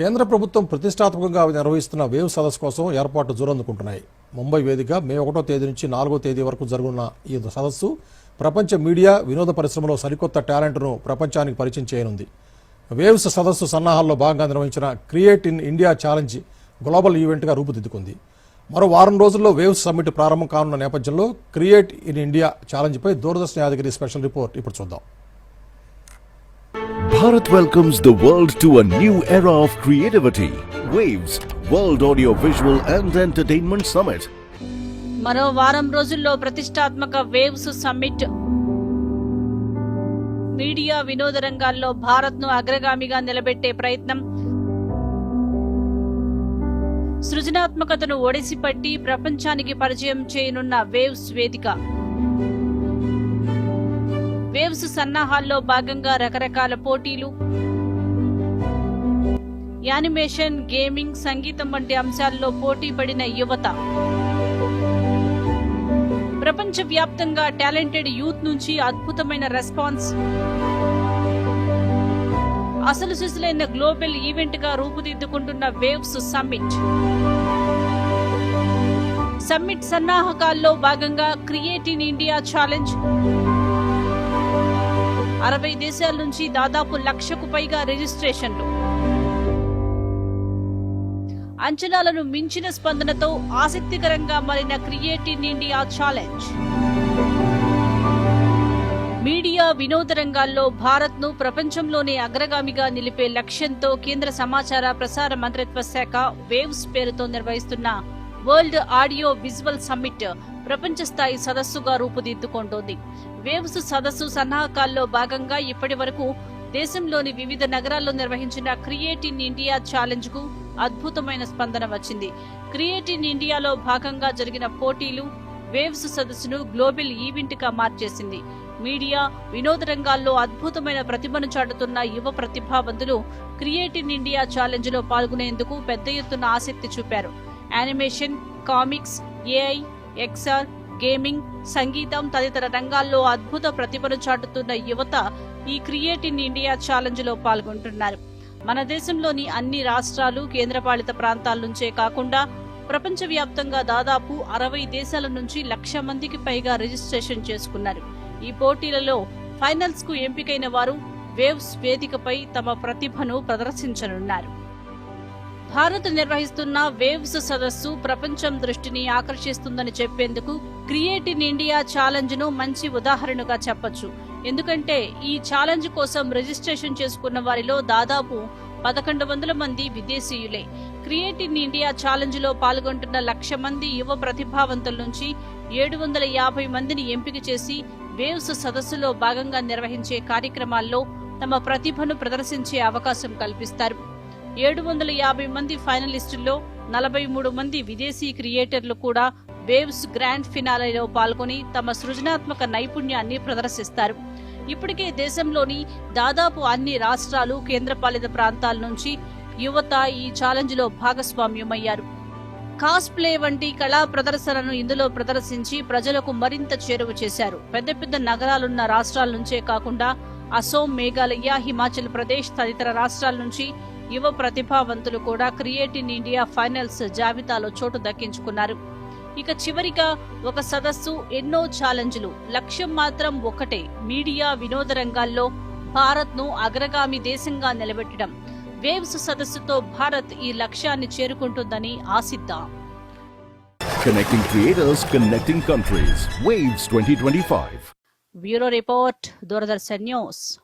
కేంద్ర ప్రభుత్వం ప్రతిష్టాత్మకంగా నిర్వహిస్తున్న వేవ్ సదస్సు కోసం ఏర్పాట్లు జోరందుకుంటున్నాయి. ముంబై వేదిక మే ఒకటో తేదీ నుంచి నాలుగో తేదీ వరకు జరుగున్న ఈ సదస్సు ప్రపంచ మీడియా వినోద పరిశ్రమలో సరికొత్త టాలెంట్ను ప్రపంచానికి పరిచయం చేయనుంది. వేవ్స్ సదస్సు సన్నాహాల్లో భాగంగా నిర్వహించిన Create in India Challenge global ఈవెంట్గా రూపుదిద్దుకుంది. మరో వారం రోజుల్లో వేవ్స్ సమ్మిట్ ప్రారంభం కానున్న నేపథ్యంలో క్రియేట్ ఇన్ ఇండియా ఛాలెంజ్పై దూరదర్శన యాదగిరి స్పెషల్ రిపోర్ట్ ఇప్పుడు చూద్దాం. Bharat welcomes the world to a new era of creativity. Waves World Audio Visual and Entertainment Summit. మరో వారం రోజుల్లో ప్రతిష్టాత్మక వేవ్స్ సమ్మిట్ మీడియా వినోద రంగాల్లో భారత్ను అగ్రగామిగా నిలబెట్టే ప్రయత్నం సృజనాత్మకతను ఒడిసిపట్టి ప్రపంచానికి పరిచయం చేయనున్న వేవ్స్ వేదిక వేవ్స్ సన్నాహాల్లో భాగంగా రకరకాల పోటీలు. యానిమేషన్ గేమింగ్ సంగీతం వంటి అంశాల్లో పోటీ పడిన యువత. ప్రపంచవ్యాప్తంగా టాలెంటెడ్ యూత్ నుంచి అద్భుతమైన రెస్పాన్స్. అసలు సిసులైన గ్లోబల్ ఈవెంట్గా రూపుదిద్దుకుంటున్న వేవ్స్ సమ్మిట్. సమ్మిట్ సన్నాహకాల్లో భాగంగా క్రియేట్ ఇన్ ఇండియా ఛాలెంజ్. అరవై దేశాల నుంచి దాదాపు లక్షకు పైగా రిజిస్ట్రేషన్లు. అంచనాలను మించిన స్పందనతో ఆసక్తికరంగా మారిన క్రియేటివ్ ఇండియా ఛాలెంజ్. మీడియా వినోద రంగాల్లో భారత్ను ప్రపంచంలోనే అగ్రగామిగా నిలిపే లక్ష్యంతో కేంద్ర సమాచార ప్రసార మంత్రిత్వ శాఖ వేవ్స్ పేరుతో నిర్వహిస్తున్న వరల్డ్ ఆడియో విజువల్ సమ్మిట్ ప్రపంచ స్థాయి సదస్సుగా రూపుదిద్దుకుంటోంది. వేవ్స్ సదస్సు సన్నాహకాల్లో భాగంగా ఇప్పటి వరకు దేశంలోని వివిధ నగరాల్లో నిర్వహించిన క్రియేట్ ఇన్ ఇండియా ఛాలెంజ్కు అద్భుతమైన స్పందన వచ్చింది. క్రియేట్ ఇన్ ఇండియాలో భాగంగా జరిగిన పోటీలు వేవ్స్ సదస్సును గ్లోబల్ ఈవెంట్గా మార్చేసింది. మీడియా వినోద రంగాల్లో అద్భుతమైన ప్రతిభను చాటుతున్న యువ ప్రతిభావంతులు క్రియేట్ ఇన్ ఇండియా ఛాలెంజ్లో పాల్గొనేందుకు పెద్ద ఎత్తున ఆసక్తి చూపారు. Animation comics AI XR gaming సంగీతం తదితర రంగాల్లో అద్భుత ప్రతిభను చాటుతున్న యువత ఈ క్రియేట్ ఇన్ ఇండియా ఛాలెంజ్లో పాల్గొంటున్నారు. మన దేశంలోని అన్ని రాష్ట్రాలు కేంద్రపాలిత ప్రాంతాల నుంచే కాకుండా ప్రపంచవ్యాప్తంగా దాదాపు అరవై దేశాల నుంచి లక్ష మందికి పైగా రిజిస్ట్రేషన్ చేసుకున్నారు. ఈ పోటీలలో ఫైనల్స్కు ఎంపికైన వారు వేవ్స్ వేదికపై తమ ప్రతిభను ప్రదర్శించనున్నారు. భారత్ నిర్వహిస్తున్న వేవ్స్ సదస్సు ప్రపంచం దృష్టిని ఆకర్షిస్తుందని చెప్పేందుకు క్రియేట్ ఇన్ ఇండియా ఛాలెంజ్ను మంచి ఉదాహరణగా చెప్పొచ్చు. ఎందుకంటే ఈ ఛాలెంజ్ కోసం రిజిస్ట్రేషన్ చేసుకున్న వారిలో దాదాపు పదకొండు వందల మంది విదేశీయులే. క్రియేట్ ఇన్ ఇండియా ఛాలెంజ్లో పాల్గొంటున్న లక్ష మంది యువ ప్రతిభావంతుల నుంచి ఏడు వందల యాభై మందిని ఎంపిక చేసి వేవ్స్ సదస్సులో భాగంగా నిర్వహించే కార్యక్రమాల్లో తమ ప్రతిభను ప్రదర్శించే అవకాశం కల్పిస్తారు. ఏడు వందల యాభై మంది ఫైనలిస్టుల్లో నలభై మూడు మంది విదేశీ క్రియేటర్లు కూడా వేవ్స్ గ్రాండ్ ఫినాలేలో పాల్గొని తమ సృజనాత్మక నైపుణ్యాన్ని ప్రదర్శిస్తారు. ఇప్పటికే దేశంలోని దాదాపు అన్ని రాష్ట్రాలు కేంద్రపాలిత ప్రాంతాల నుంచి యువత ఈ ఛాలెంజ్లో భాగస్వామ్యమయ్యారు. కాస్ప్లే వంటి కళా ప్రదర్శనను ఇందులో ప్రదర్శించి ప్రజలకు మరింత చేరువ చేశారు. పెద్ద పెద్ద నగరాలున్న రాష్ట్రాల నుంచే కాకుండా అసోం మేఘాలయ హిమాచల్ ప్రదేశ్ తదితర రాష్ట్రాల నుంచి యువ ప్రతిభావంతులు కూడా క్రియేట్ ఇన్ ఇండియా ఫైనల్స్ జాబితాలో చోటు దక్కించుకున్నారు. ఇక చివరిగా ఒక సదస్సు ఎన్నో ఛాలెంజ్లు. లక్ష్యం మాత్రం ఒకటే మీడియా వినోద రంగాల్లో భారత్ను అగ్రగామి దేశంగా నిలబెట్టడం. వేవ్స్ సదస్సుతో భారత్ ఈ లక్ష్యాన్ని చేరుకుంటుందని ఆశిద్దాం. Connecting creators, connecting countries. Waves 2025. Bureau report Doordarshan news.